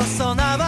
細な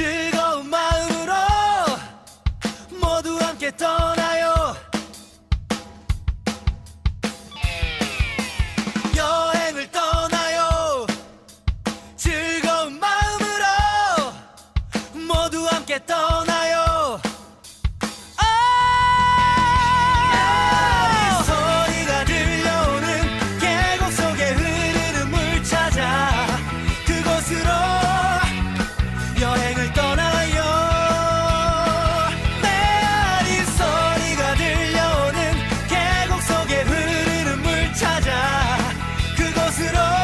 즐거운 마음으로 모두 함께 떠나요. it all